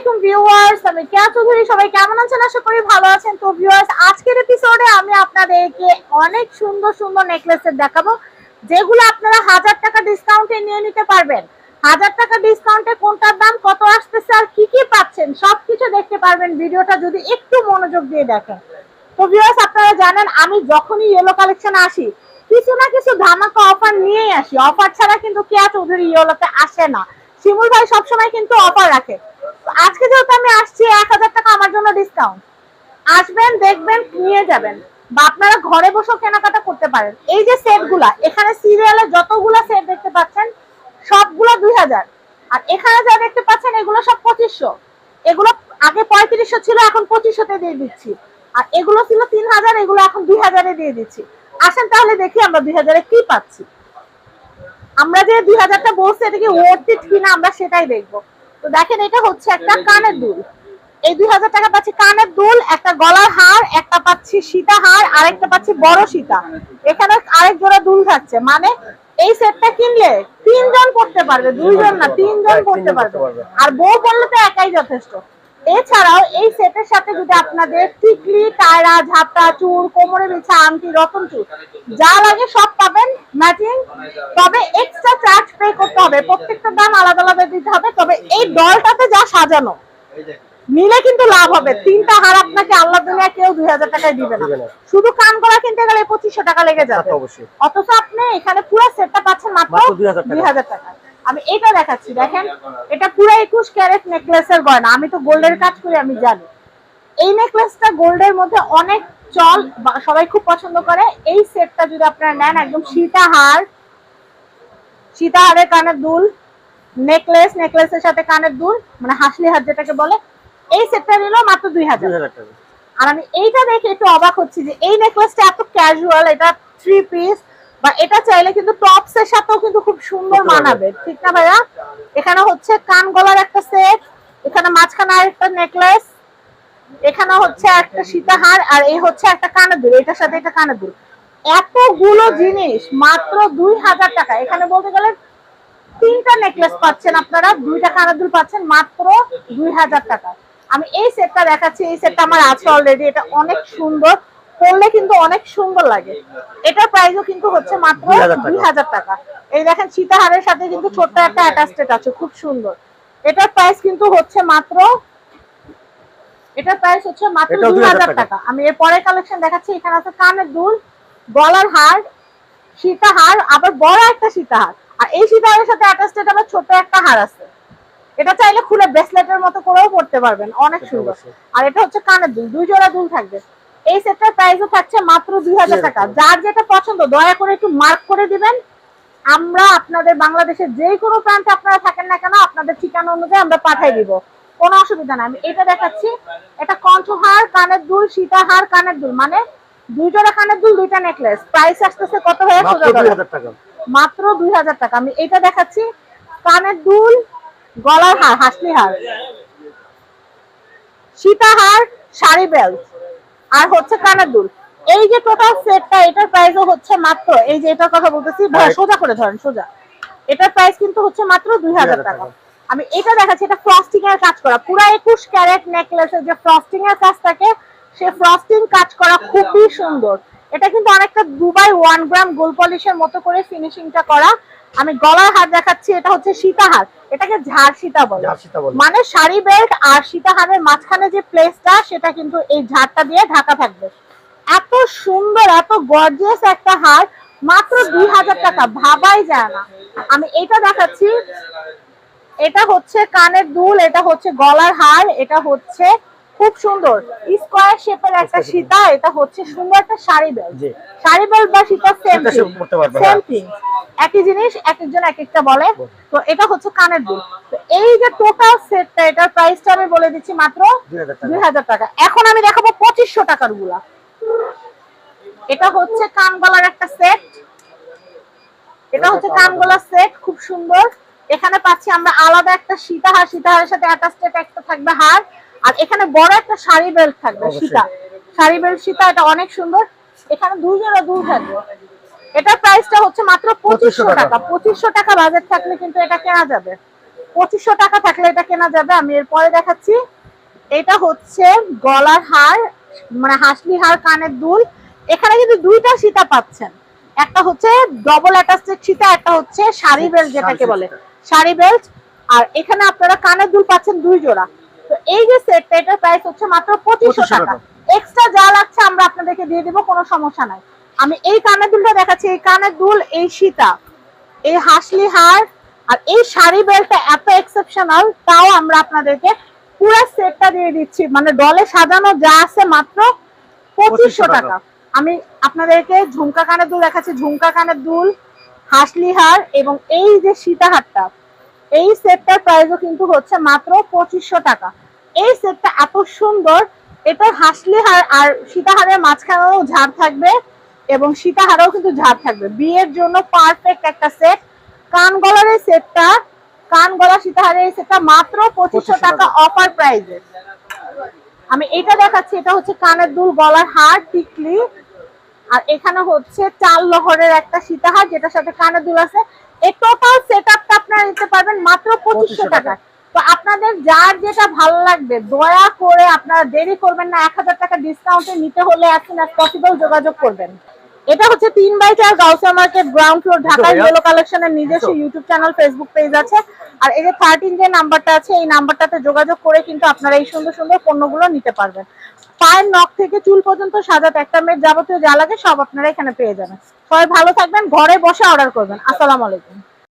আলাইকুম ভিউয়ার্স আমি কেয়া চৌধুরী, সবাই কেমন আছেন? আশা করি ভালো আছেন। তো ভিউয়ার্স আজকের এপিসোডে আমি আপনাদেরকে অনেক সুন্দর সুন্দর নেকলেসের দেখাবো, যেগুলো আপনারা হাজার টাকা ডিসকাউন্টে নিয়ে নিতে পারবেন। হাজার টাকা ডিসকাউন্টে কোনটার দাম, কত আসতেছে আর কি কি পাচ্ছেন দেখতে পারবেন। ভিডিওটা যদি একটু মনোযোগ দিয়ে দেখেন। তো ভিউয়ার্স আপনারা জানেন, আমি যখনই ইয়েলো কালেকশনে আসি, কিছু না কিছু ধামাকা অফার নিয়েই আসি। অফার ছাড়া কিন্তু কেয়া চৌধুরী ইয়েলোতে আসে না। শিমুল ভাই সবসময় কিন্তু অফার রাখে। আজকে যেহেতু আমি আসছি, এক হাজার টাকা আমার জন্য ডিসকাউন্ট আসবেন, দেখবেন, নিয়ে যাবেন। বা আপনারা ঘরে বসেও কেনাকাটা করতে পারেন। এই যে সেটগুলা এখানে সিরিয়ালে যতগুলা সেট দেখতে পাচ্ছেন, সবগুলো দুই হাজার। আর এখানে যা দেখতে পাচ্ছেন, এগুলো সব পঁচিশশো। এগুলো আগে পঁয়ত্রিশশো ছিল, এখন পঁচিশশোতে দিয়ে দিচ্ছি। আর এগুলো ছিল তিন হাজার, এগুলো এখন দুই হাজারে দিয়ে দিচ্ছি। আসেন তাহলে দেখি আমরা দুই হাজারে কি পাচ্ছি। আমরা যে দুই হাজারটা বলছি, এটা কি ওয়ার্থ ইট কিনা আমরা সেটাই দেখব। তো দেখেন, এটা হচ্ছে একটা কানের দুল। এই দুই হাজার টাকা পাচ্ছি কানের দুল, একটা গলার হার, একটা পাচ্ছি সীতা হার, আরেকটা পাচ্ছি বড় সীতা। এখানে আরেক জোড়া দুল থাকছে মানে এই সেটটা কিনলে তিনজন পড়তে পারবে, দুইজন না, তিনজন পড়তে পারবে। আর বউ পড়লে তো একাই যথেষ্ট। এছাড়াও এই সেটের সাথে যদি আপনাদের টিকলি, টায়রা, ঝাপটা চুর কোমরে বিছা, আংটি, রতন চুর যা লাগে সব পাবেন ম্যাচিং তবে এক্সট্রা চার্জ পে করতে হবে। প্রত্যেকটা দাম আলাদা আলাদা দিতে হবে তবে এই ডলটাতে যা সাজানো নিলে কিন্তু লাভ হবে। তিনটা হার আপনাকে আল্লাহ দুনিয়া কেউ দুই হাজার টাকায় দিবে না। শুধু কান করা কিনতে গেলে পঁচিশশো টাকা লেগে যাবে। অথচ আপনি এখানে পুরো সেটটা পাচ্ছেন মাত্র মাত্র 2000 টাকা। দুই হাজার টাকা। আমি এটা দেখাচ্ছি দেখেন এটা পুরো একুশ ক্যারেট নেকলেসের গয়না। আমি তো গোল্ডের কাজ করি আমি জানি। এই নেকলেসটা গোল্ডের মধ্যে অনেক চল সবাই খুব পছন্দ করে। এই সেটটা যদি আপনারা নেন একদম সীতাহার সীতাহারের কানের দুল নেকলেস নেকলেসের সাথে কানের দুল মানে হাসলি হাত যেটাকে বলে এই সেটটা নিল মাত্র দুই হাজার। টাকা। আর আমি এইটা দেখে একটু অবাক হচ্ছি যে এই নেকলেসটা এত ক্যাজুয়াল এটা থ্রি পিস বা এটা চাইলে কিন্তু টপস এর সাথেও কিন্তু খুব সুন্দর মানাবে ঠিক না ভাইয়া? এখানে হচ্ছে কান গলার একটা সেট এখানে মাঝখানে আরেকটা নেকলেস এখানে হচ্ছে একটা সীতাহার আর এই হচ্ছে একটা কানের দুল এটার সাথে এটা কানের দুল। এতগুলো জিনিস মাত্র দুই হাজার টাকা। এখানে বলতে গেলে তিনটা নেকলেস পাচ্ছেন আপনারা দুইটা কানের দুল পাচ্ছেন মাত্র দুই হাজার টাকা। আমি এই সেটটা দেখাচ্ছি এই সেটটা আমার আছে অলরেডি এটা অনেক সুন্দর পরলে কিন্তু অনেক সুন্দর লাগে। এটার প্রাইসও কিন্তু হচ্ছে মাত্র দুই হাজার টাকা। এই দেখেন সীতাহারের সাথে কিন্তু ছোট্ট একটা অ্যাটাচটেড আছে খুব সুন্দর। এটার প্রাইস কিন্তু হচ্ছে মাত্র এটার প্রাইস হচ্ছে মাত্র দুই হাজার টাকা। টাকা। আমি এর পরের কালেকশন দেখাচ্ছি এখানে আছে কানের দুল গলার হার সীতাহার আবার বড় একটা সীতাহার। আর এই সীতাহারের সাথে অ্যাটাচটেড আবার ছোট একটা হার আছে। এটা চাইলে খুলে ব্রেসলেটের মতো করেও পড়তে পারবেন অনেক সুন্দর। আর এটা হচ্ছে কানের দুল দুই জোড়া দুল থাকবে। এই সেটটার প্রাইসও থাকছে মাত্র দুই হাজার 2000 টাকা। টাকা। যার যেটা পছন্দ দয়া করে একটু মার্ক করে দিবেন। আমরা আপনাদের বাংলাদেশের যে কোনো প্রান্তে আপনারা থাকেন না কেন আপনাদের ঠিকানা অনুযায়ী আমরা পাঠিয়ে দিব। কোনো অসুবিধা নাই। আমি এটা দেখাচ্ছি। এটা কণ্ঠহার কানের দুল সীতাহার কানের দুল। মানে দুই জোড়া কানের দুল দুইটা নেকলেস প্রাইস আসতেছে কত হয়ে মাত্র সোজা দুই হাজার টাকা। মাত্র দুই হাজার টাকা। আমি এটা দেখাচ্ছি। কানের দুল গলার হার হাসলি হার। সীতাহার শাড়ি বেল্ট আর হচ্ছে কানের দুল। এই যে টোটাল সেটটা এটার প্রাইসও হচ্ছে মাত্র এই যে এটার কথা বলতেছি সোজা করে ধরেন সোজা। এটার প্রাইস কিন্তু হচ্ছে মাত্র দুই হাজার টাকা। টাকা। আমি এটা দেখাচ্ছি এটা ফ্রস্টিং এর কাজ করা। পুরো একুশ ক্যারেট নেকলেসের যে ফ্রস্টিং এর কাজ থাকে সে ফ্রস্টিং কাজ করা খুবই সুন্দর। এটা কিন্তু অনেকটা দুবাই ওয়ান গ্রাম গোল পলিশের মতো করে ফিনিশিংটা করা। আমি গলার হার দেখাচ্ছি এটা হচ্ছে সীতাহার। এটাকে ঝাড় সীতা বলে। মানে শাড়ি বেল্ট আর সীতাহারের মাঝখানে যে প্লেসটা সেটা কিন্তু এই ঝাড়টা দিয়ে ঢাকা থাকবে। এত সুন্দর এত গর্জিয়াস একটা হার মাত্র দুই হাজার টাকা ভাবাই যায় না। আমি এটা দেখাচ্ছি। এটা হচ্ছে কানের দুল এটা হচ্ছে গলার হার এটা হচ্ছে খুব সুন্দর। স্কোয়ার শেপের একটা সীতা এটা হচ্ছে সুন্দর একটা শাড়ি বেল্ট জি। শাড়ি বেল্ট বা সীতা সেম সেম। থিং একই জিনিস এক একজন এক একটা বলে। বলে। তো এটা হচ্ছে কানের দুল। তো এই যে টোটাল সেটটা এটার প্রাইসটা আমি বলে দিচ্ছি মাত্র দুই হাজার টাকা। দুই হাজার টাকা। এখন আমি দেখাবো পঁচিশশো টাকারগুলা। এটা হচ্ছে কানগলার একটা সেট এটা হচ্ছে কানগলার সেট খুব সুন্দর। এখানে পাচ্ছি আমরা আলাদা একটা সীতাহার সীতাহারের সাথে অ্যাটাচড একটা থাকবে হার। আর এখানে বড় একটা শাড়ি বেল্ট থাকবে সীতা। শাড়ি বেল্ট সীতা এটা অনেক সুন্দর। এখানে দুই জোড়া দুল থাকবে। এটার প্রাইসটা হচ্ছে মাত্র পঁচিশশো টাকা। পঁচিশশো টাকা বাজেট থাকলে কিন্তু এটা কেনা যাবে। পঁচিশশো টাকা থাকলে এটা কেনা যাবে। আমি এরপরে দেখাচ্ছি। এটা হচ্ছে গলার হার মানে হাসলি হার কানের দুল। এখানে কিন্তু দুইটা সীতা পাচ্ছেন। একটা হচ্ছে ডবল অ্যাটাচেড সীতা একটা হচ্ছে শাড়ি বেল্ট যেটাকে বলে। শাড়ি বেল্ট। আর এখানে আপনারা কানের দুল পাচ্ছেন দুই জোড়া। এই যে সেটটা এটার প্রাইস হচ্ছে মাত্র পঁচিশশো 2500 টাকা। এক্সট্রা যা লাগছে আমরা আপনাদেরকে দিয়ে দিব কোনো সমস্যা নাই। আমি এই কানের দুলটা দেখাচ্ছি এই কানের দুল এই সীতা এই হাসলি হার আর এই শাড়ি বেল্টটা এত এক্সেপশনাল তাও আমরা আপনাদেরকে পুরো সেটটা দিয়ে দিচ্ছি। মানে ডলে সাজানো যা আছে মাত্র পঁচিশশো 2500 টাকা। আমি আপনাদেরকে ঝুমকা কানের দুল দেখাচ্ছি ঝুমকা কানের দুল হাসলি হার এবং এই যে সীতাহারটা এই সেটটার প্রাইসও কিন্তু হচ্ছে মাত্র পঁচিশশো টাকা। এই সেটটা এত সুন্দর। এটা হাসলি হার আর সীতাহারের মাঝখানেও ঝাড় থাকবে এবং সীতাহারেও কিন্তু ঝাড় থাকবে। বিয়ের জন্য পারফেক্ট একটা সেট কান গলার এই সেটটা কান গলা সীতাহারের এই সেটটা মাত্র পঁচিশশো টাকা। অফার প্রাইসে আমি এটা দেখাচ্ছি এটা হচ্ছে কানের দুল গলার হার টিকলি। আর এখানে হচ্ছে চাল লহরের একটা সীতাহার যেটার সাথে কানের দুল আছে। এই টোটাল সেট আপটা আপনারা নিতে পারবেন মাত্র পঁচিশশো টাকা তো আপনাদের যার যেটা ভালো লাগবে দয়া করে আপনারা দেরি করবেন না এক হাজার টাকা ডিসকাউন্টে নিতে হলে সুন অ্যাজ পসিবল যোগাযোগ করবেন। এটা হচ্ছে তিন বাই চার Gausia market ground floor Dhaka. Yellow কালেকশনের নিজস্ব ইউটিউব চ্যানেল ফেসবুক পেজ আছে। আর এই যে থার্টিন যে নাম্বারটা আছে এই নাম্বারটাতে যোগাযোগ করে কিন্তু আপনারা এই সুন্দর সুন্দর পণ্যগুলো নিতে পারবেন। পায়ের নখ থেকে চুল পর্যন্ত সাজাতে একটা মেয়ের যাবতীয় যা লাগে সব আপনারা এখানে পেয়ে যাবেন। সবাই ভালো থাকবেন ঘরে বসে অর্ডার করবেন। আসসালামু আলাইকুম।